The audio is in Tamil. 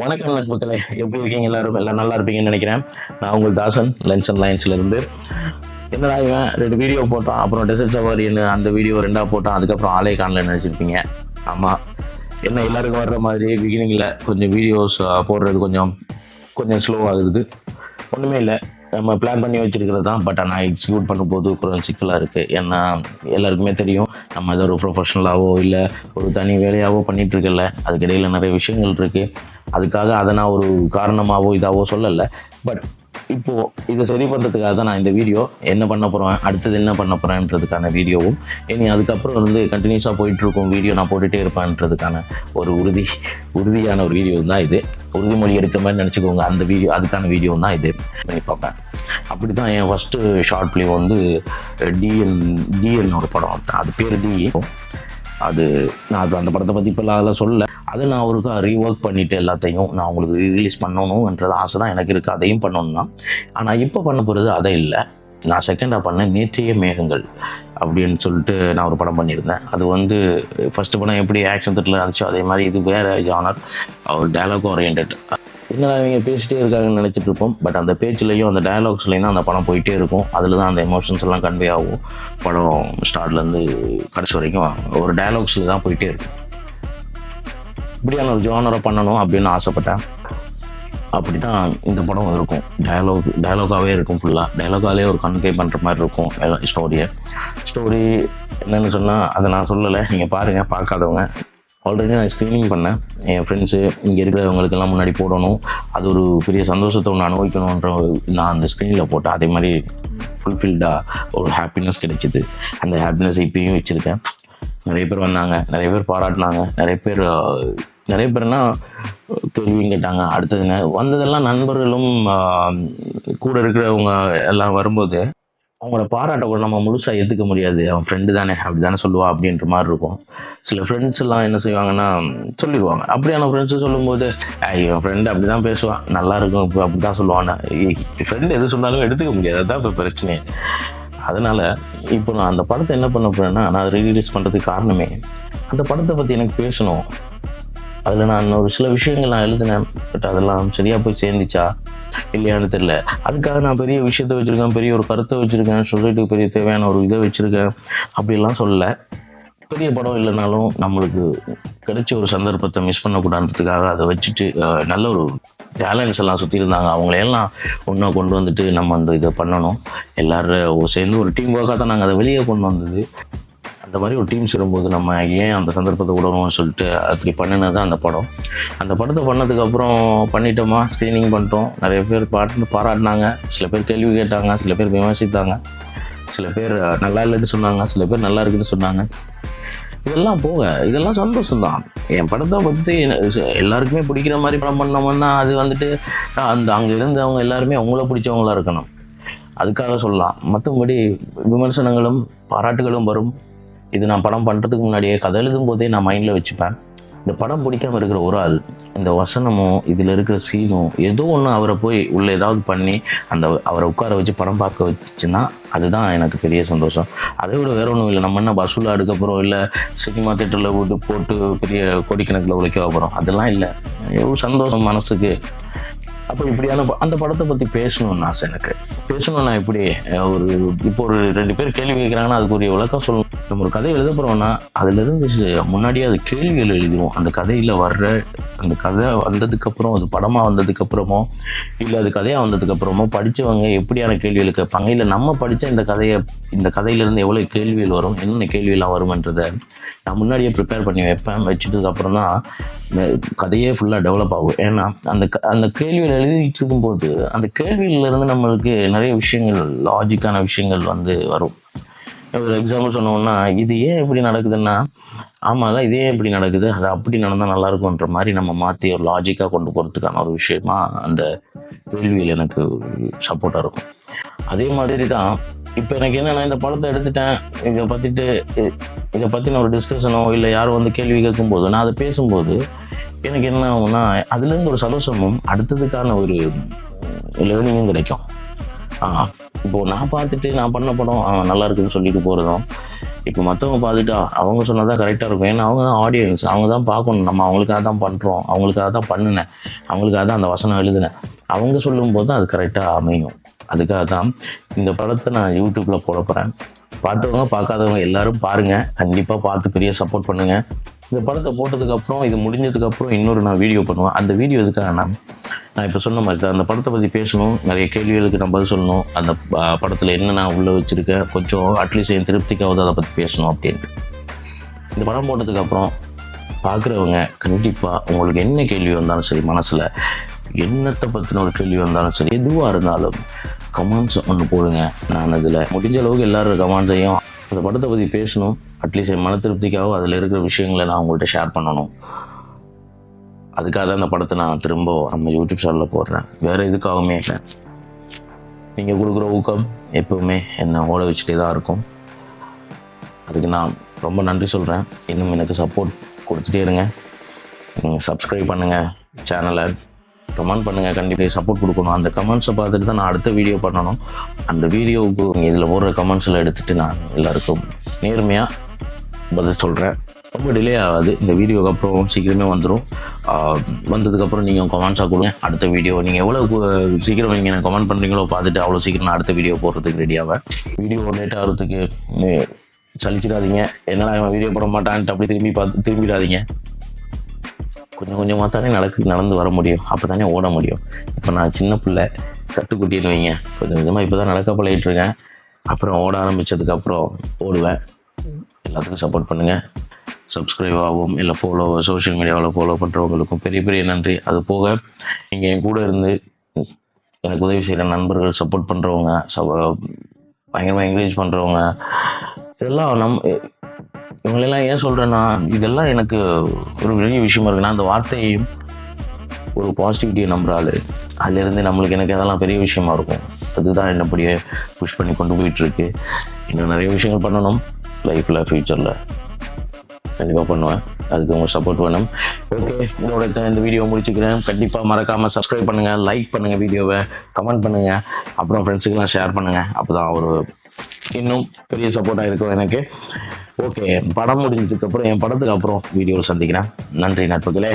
வணக்கம் நண்பர்களே. எப்படி இருக்கீங்க? எல்லாரும் எல்லாம் நல்லா இருப்பீங்கன்னு நினைக்கிறேன். நான் உங்கள் தாசன் லென்ஸ் அண்ட் லைன்ஸ்ல இருந்து. என்னடா இவன்? ரெண்டு வீடியோ போட்டான். அப்புறம் டெசர்ட் சவாரின்னு அந்த வீடியோ ரெண்டா போட்டான். அதுக்கப்புறம் ஆலய காணல நினச்சிருப்பீங்க. ஆமாம் என்ன எல்லாருக்கும் வர்ற மாதிரி பிகினிங்கில் கொஞ்சம் வீடியோஸ் போடுறது கொஞ்சம் கொஞ்சம் ஸ்லோ ஆகுது. ஒன்றுமே இல்லை. நம்ம பிளான் பண்ணி வச்சிருக்கிறது தான் பட் ஆனால் எக்ஸிக்யூட் பண்ணும்போது கொஞ்சம் சிக்கலாக இருக்குது ஏன்னா எல்லாருக்குமே தெரியும் நம்ம ஏதோ ஒரு ப்ரொஃபஷனலாகவோ இல்லை ஒரு தனி வேலையாகவோ பண்ணிகிட்ருக்கல அதுக்கிடையில் நிறைய விஷயங்கள் இருக்குது அதுக்காக அதை நான் ஒரு காரணமாகவோ இதாகவோ சொல்லலை. பட் இப்போது இதை சரி பண்ணுறதுக்காக தான் நான் இந்த வீடியோ என்ன பண்ண போகிறேன் அடுத்தது என்ன பண்ண போகிறேன்றதுக்கான வீடியோவும். இனி அதுக்கப்புறம் வந்து கண்டினியூஸாக போயிட்டுருக்கும் வீடியோ நான் போட்டுகிட்டே இருப்பேன்றதுக்கான ஒரு உறுதி உறுதியான ஒரு வீடியோ தான் இது. உறுதிமொழி எடுக்க மாதிரி நினச்சிக்கோங்க. அந்த வீடியோ அதுக்கான வீடியோ தான் இது. பண்ணி பார்ப்பேன். அப்படி தான் என் ஃபஸ்ட்டு ஷார்ட் பிளே வந்து டிஎல் டிஎல்னோட படம். அது பேர் டி அது நான் அந்த படத்தை பற்றி இப்போல்லாம் அதெல்லாம் சொல்லலை. அதை நான் ஒருக்கா ரீஒர்க் பண்ணிவிட்டு எல்லாத்தையும் நான் உங்களுக்கு ரீரிலீஸ் பண்ணணுன்றது ஆசை தான் எனக்கு இருக்குது அதையும் பண்ணணும் தான். ஆனால் இப்போ பண்ண போகிறது அதை இல்லை. நான் செகண்டாக பண்ணேன் நேற்றைய மேகங்கள் அப்படின்னு சொல்லிட்டு நான் ஒரு படம் பண்ணியிருந்தேன். அது வந்து ஃபஸ்ட்டு படம் எப்படி ஆக்ஷன் த்ரில்லர் இருந்துச்சோ அதே மாதிரி இது வேறு ஜானர் ஒரு டயலாக் ஓரியன்ட் என்னடா இவங்க பேசிட்டே இருக்காங்கன்னு நினச்சிட்டு இருப்போம். பட் அந்த பேச்சுலேயும் அந்த டயலாக்ஸ்லையும் தான் அந்த படம் போயிட்டே இருக்கும். அதில் தான் அந்த எமோஷன்ஸ் எல்லாம் கன்வே ஆகும். படம் ஸ்டார்ட்லேருந்து கடைசி வரைக்கும் ஒரு டயலாக்ஸில் தான் போயிட்டே இருக்கும். இப்படியான ஒரு ஜோனரை பண்ணணும் அப்படின்னு ஆசைப்பட்டேன். அப்படி தான் இந்த படம் இருக்கும். டயலாக் டயலாகாகவே இருக்கும் ஃபுல்லாக டயலாகாலே ஒரு கன்வே பண்ணுற மாதிரி இருக்கும் ஸ்டோரியை ஸ்டோரி என்னென்னு சொன்னால் அதை நான் சொல்லலை. நீங்கள் பாருங்கள் பார்க்காதவங்க. ஆல்ரெடி நான் ஸ்க்ரீனிங் பண்ணேன். என் ஃப்ரெண்ட்ஸு இங்கே இருக்கிறவங்களுக்கெல்லாம் முன்னாடி போடணும். அது ஒரு பெரிய சந்தோஷத்தை ஒன்று அனுபவிக்கணுன்ற நான் அந்த ஸ்க்ரீனில் போட்டேன். அதே மாதிரி ஃபுல்ஃபில்டாக ஒரு ஹாப்பினஸ் கிடைச்சிது. அந்த ஹாப்பினஸ் இப்பயும் வச்சுருக்கேன். நிறைய பேர் வந்தாங்க. நிறைய பேர் பாராட்டினாங்க. நிறைய பேர் நிறைய பேர்னா கேள்வியும் கேட்டாங்க. அடுத்தது வந்ததெல்லாம் நண்பர்களும் கூட இருக்கிறவங்க எல்லாம் வரும்போது அவங்கள பாராட்ட கூட நம்ம முழுசாக ஏற்றுக்க முடியாது. அவன் ஃப்ரெண்டு தானே அப்படி தானே சொல்லுவாள் அப்படின்ற மாதிரி இருக்கும். சில ஃப்ரெண்ட்ஸ் எல்லாம் என்ன செய்வாங்கன்னா சொல்லிடுவாங்க அப்படியான ஃப்ரெண்ட்ஸு சொல்லும்போது "ஏய், இவன் ஃப்ரெண்டு அப்படி தான் பேசுவான் நல்லா இருக்கும் இப்போ அப்படி தான் சொல்லுவான்னா ஃப்ரெண்டு எது சொன்னாலும் எடுத்துக்க முடியாது. அதுதான் இப்போ பிரச்சனையே. அதனால் இப்போ நான் அந்த படத்தை என்ன பண்ண போகிறேன்னா நான் ரீலீஸ் பண்ணுறதுக்கு காரணமே அந்த படத்தை பற்றி எனக்கு பேசணும். அதில் நான் ஒரு சில விஷயங்கள் நான் எழுதினேன். பட் அதெல்லாம் சரியாக போய் சேர்ந்துச்சா? இல்லையான்னு தெரியல. அதுக்காக நான் பெரிய விஷயத்த வச்சுருக்கேன் பெரிய ஒரு கருத்தை வச்சுருக்கேன் சொசைட்டிக்கு பெரிய தேவையான ஒரு இதை வச்சுருக்கேன். அப்படிலாம் சொல்லலை. பெரிய படம் இல்லைனாலும் நம்மளுக்கு கிடைச்ச ஒரு சந்தர்ப்பத்தை மிஸ் பண்ணக்கூடாதுன்றதுக்காக அதை வச்சுட்டு நல்ல ஒரு டேலண்ட்ஸ் எல்லாம் சுற்றி இருந்தாங்க அவங்களையெல்லாம் ஒன்றா கொண்டு வந்துட்டு நம்ம அந்த இதை பண்ணணும். எல்லாரும் சேர்ந்து ஒரு டீம் ஒர்க்காக தான் நாங்கள் அதை வெளியே கொண்டு வந்தது. அந்த மாதிரி ஒரு டீம்ஸ் வரும்போது நம்ம ஏன் அந்த சந்தர்ப்பத்தை விடணும்னு சொல்லிட்டு அப்படி பண்ணினது தான் அந்த படம். அந்த படத்தை பண்ணதுக்கப்புறம் பண்ணிட்டோமா? ஸ்க்ரீனிங் பண்ணிட்டோம். நிறைய பேர் பாட்டு பாராட்டினாங்க. சில பேர் கேள்வி கேட்டாங்க. சில பேர் விமர்சித்தாங்க. சில பேர் நல்லா இல்லைன்னு சொன்னாங்க. சில பேர் நல்லா இருக்குன்னு சொன்னாங்க. இதெல்லாம் போக இதெல்லாம் சந்தோஷம் தான் என் படத்தை பற்றி எல்லாருக்குமே பிடிக்கிற மாதிரி படம் பண்ணோம்னா அது வந்துட்டு அந்த அங்கே இருந்தவங்க எல்லாருமே அவங்கள பிடிச்சவங்களா இருக்கணும். அதுக்காக சொல்லலாம். மற்றபடி விமர்சனங்களும் பாராட்டுகளும் வரும். இது நான் படம் பண்ணுறதுக்கு முன்னாடியே கதை எழுதும் போதே நான் மைண்டில் வச்சுப்பேன். இந்த படம் பிடிக்காம இருக்கிற ஒரு ஆள் இந்த வசனமோ இதில் இருக்கிற சீனோ ஏதோ ஒன்று அவரை போய் உள்ள ஏதாவது பண்ணி அந்த அவரை உட்கார வச்சு படம் பார்க்க வச்சுன்னா அதுதான் எனக்கு பெரிய சந்தோஷம். அதை விட வேற ஒன்றும் இல்லை. நம்ம என்ன பஸ்ஸில் போகிறோம் இல்லை சினிமா தேட்டரில் போட்டு போட்டு பெரிய கோடிக்கணக்கில் உழைக்க போகிறோம் அதெல்லாம் இல்லை. எவ்வளோ சந்தோஷம் மனசுக்கு. அப்போ இப்படியான ப- அந்த படத்தை பற்றி பேசணும்னு ஆசை எனக்கு. பேசணும்னா எப்படி ஒரு இப்போ ஒரு ரெண்டு பேர் கேள்வி கேட்குறாங்கன்னா அதுக்கு ஒரு விளக்கம் சொல்லணும் நம்ம ஒரு கதை எழுத போகிறோம்னா அதுலேருந்து முன்னாடியே அது கேள்விகள் எழுதிடுவோம் அந்த கதையில் வர்ற அந்த கதை வந்ததுக்கப்புறம் அது படமாக வந்ததுக்கப்புறமோ இல்லை அது கதையாக வந்ததுக்கப்புறமோ படித்தவங்க எப்படியான கேள்விகள் கேட்பாங்க இல்லை நம்ம படித்த இந்த கதையை இந்த கதையிலேருந்து எவ்வளோ கேள்விகள் வரும் என்னென்ன கேள்வியெல்லாம் வருமன்றதை நான் முன்னாடியே ப்ரிப்பேர் பண்ணி வைப்பேன். வச்சுட்டதுக்கப்புறம் தான் கதையே ஃபுல்லாக டெவலப் ஆகும். ஏன்னா அந்த க- அந்த கேள்வியில் எழுதிட்டு இருக்கும்போது அந்த கேள்வியிலேருந்து நம்மளுக்கு நிறைய விஷயங்கள் லாஜிக்கான விஷயங்கள் வந்து வரும். ஒரு எக்ஸாம்பிள் சொன்னோம்னா இது ஏன் இப்படி நடக்குதுன்னா ஆமாம்ல இதே ஏன் இப்படி நடக்குது? அது அப்படி நடந்தால் நல்லா மாதிரி நம்ம மாற்றி ஒரு லாஜிக்காக கொண்டு போகிறதுக்கான ஒரு விஷயமா அந்த கேள்வியில் எனக்கு சப்போர்ட்டாக இருக்கும். அதே மாதிரி தான் இப்போ எனக்கு என்னென்னா இந்த படத்தை எடுத்துட்டேன். இதை பற்றிட்டு இதை பற்றின ஒரு டிஸ்கஷனோ இல்லை யாரும் வந்து கேள்வி கேட்கும்போது நான் அதை பேசும்போது எனக்கு என்ன ஆகும்னா அதுலேருந்து ஒரு சந்தோஷமும் அடுத்ததுக்கான ஒரு லேர்னிங்கும் கிடைக்கும். இப்போது இப்போ நான் பார்த்துட்டு நான் பண்ண படம் அவன் நல்லா இருக்குன்னு சொல்லிட்டு போகிறதும் இப்போ மற்றவங்க பார்த்துட்டா அவங்க சொன்னால் தான் கரெக்டாக இருக்கும். ஏன்னா அவங்க தான் ஆடியன்ஸ் அவங்க தான் பார்க்கணும். நம்ம அவங்களுக்காக தான் பண்ணுறோம் அவங்களுக்காக தான் பண்ணினேன் அவங்களுக்காக தான் அந்த வசனம் எழுதினேன். அவங்க சொல்லும்போது தான் அது கரெக்டாக அமையும். அதுக்காக தான் இந்த படத்தை நான் யூடியூப்பில் போட போகிறேன் பார்த்தவங்க பார்க்காதவங்க எல்லாரும் பாருங்கள் கண்டிப்பாக பார்த்து பெரிய சப்போர்ட் பண்ணுங்கள் இந்த படத்தை போட்டதுக்கப்புறம் இது முடிஞ்சதுக்கப்புறம் இன்னொரு நான் வீடியோ பண்ணுவேன். அந்த வீடியோ எதுக்காகனா நான் இப்போ சொன்ன மாதிரி தான் அந்த படத்தை பற்றி பேசணும் நிறைய கேள்விகளுக்கு நான் பதில் சொல்லணும் அந்த படத்தில் என்ன நான் உள்ளே வச்சுருக்கேன் கொஞ்சம் அட்லீஸ்ட் என் திருப்திக்காவது அதை பற்றி பேசணும் அப்படின்ட்டு. இந்த படம் போட்டதுக்கப்புறம் பார்க்குறவங்க கண்டிப்பாக உங்களுக்கு என்ன கேள்வி வந்தாலும் சரி மனசில் என்னத்தை பற்றின ஒரு கேள்வி வந்தாலும் சரி எதுவாக இருந்தாலும் கமெண்ட்ஸ் ஒன்று போடுங்க. நான் அதில் முடிஞ்ச அளவுக்கு எல்லோரும் கமெண்ட்ஸையும் அந்த படத்தை பற்றி பேசணும். அட்லீஸ்ட் என் மன திருப்திக்காகவும் அதில் இருக்கிற விஷயங்களை நான் உங்கள்கிட்ட ஷேர் பண்ணணும். அதுக்காக தான் அந்த படத்தை நான் திரும்ப நம்ம யூடியூப் சேனலில் போடுறேன். வேறு எதுக்காகவுமே இல்லை. நீங்கள் கொடுக்குற ஊக்கம் எப்போவுமே என்னை ஓட வச்சுட்டே தான் இருக்கும். அதுக்கு நான் ரொம்ப நன்றி சொல்கிறேன் இன்னும் எனக்கு சப்போர்ட் கொடுத்துட்டே இருங்க. சப்ஸ்கிரைப் பண்ணுங்கள் சேனலை கமெண்ட் பண்ணுங்கள் கண்டிப்பாக சப்போர்ட் கொடுக்கணும். அந்த கமெண்ட்ஸை பார்த்துட்டு தான் நான் அடுத்த வீடியோ பண்ணணும். அந்த வீடியோவுக்கு இதில் போடுற கமெண்ட்ஸில் எடுத்துகிட்டு நான் எல்லாருக்கும் நேர்மையாக பதில் சொல்கிறேன் ரொம்ப டிலே ஆகாது. இந்த வீடியோக்கு அப்புறம் சீக்கிரமே வந்துடும் வந்ததுக்கப்புறம் நீங்கள் கமெண்ட்ஸாக கொடுங்க. அடுத்த வீடியோ நீங்கள் எவ்வளோ சீக்கிரம் நீங்கள் எனக்கு கமெண்ட் பண்ணுறீங்களோ பார்த்துட்டு அவ்வளோ சீக்கிரம் நான் அடுத்த வீடியோ போடுறதுக்கு ரெடி வீடியோ லேட் ஆகிறதுக்கு சலிச்சிடாதீங்க. என்னடா இவன் வீடியோ போட மாட்டான்ட்டு அப்படி திரும்பி பார்த்து திரும்பிடாதீங்க. கொஞ்சம் கொஞ்சமாக தானே நடக்கு நடந்து வர முடியும். அப்போ தானே ஓட முடியும். இப்போ நான் சின்ன பிள்ளை கற்றுக்குட்டின்னு வைங்க. கொஞ்சம் கொஞ்சமாக இப்போ தான் நடக்க பழகிட்டுருக்கேன் அப்புறம் ஓட ஆரம்பித்ததுக்கப்புறம் ஓடுவேன். எல்லாத்துக்கும் சப்போர்ட் பண்ணுங்கள் சப்ஸ்கிரைப் ஆகும் இல்லை ஃபாலோ சோஷியல் மீடியாவில் ஃபாலோ பண்ணுறவங்களுக்கும் பெரிய பெரிய நன்றி. அது போக நீங்கள் என் கூட இருந்து எனக்கு உதவி செய்கிற நண்பர்கள் சப்போர்ட் பண்ணுறவங்க பயங்கரமாக என்கரேஜ் பண்ணுறவங்க இதெல்லாம் நம் இவங்களெல்லாம் ஏன் சொல்கிறேன்னா இதெல்லாம் எனக்கு ஒரு பெரிய விஷயமா இருக்கு. நான் அந்த வார்த்தையையும் ஒரு பாசிட்டிவிட்டியை நம்புறாள். அதுலேருந்து நம்மளுக்கு எனக்கு அதெல்லாம் பெரிய விஷயமா இருக்கும். அதுதான் என்னப்படியே புஷ் பண்ணி கொண்டு போயிட்டுருக்கு இன்னும் நிறைய விஷயங்கள் பண்ணணும். லைஃப்பில் ஃப்யூச்சரில் கண்டிப்பாக பண்ணுவேன். அதுக்கு உங்கள் சப்போர்ட் வேணும். ஓகே இதோட இந்த வீடியோ முடிச்சுக்கிறேன். கண்டிப்பாக மறக்காமல் சப்ஸ்கிரைப் பண்ணுங்கள் லைக் பண்ணுங்கள் வீடியோவை கமெண்ட் பண்ணுங்கள் அப்புறம் ஃப்ரெண்ட்ஸுக்கெல்லாம் ஷேர் பண்ணுங்கள் அப்போ தான் ஒரு இன்னும் பெரிய சப்போர்ட்டாக இருக்கும் எனக்கு. ஓகே படம் முடிஞ்சதுக்கப்புறம் என் படத்துக்கு அப்புறம் வீடியோவில் சந்திக்கிறேன். நன்றி நட்புகளே.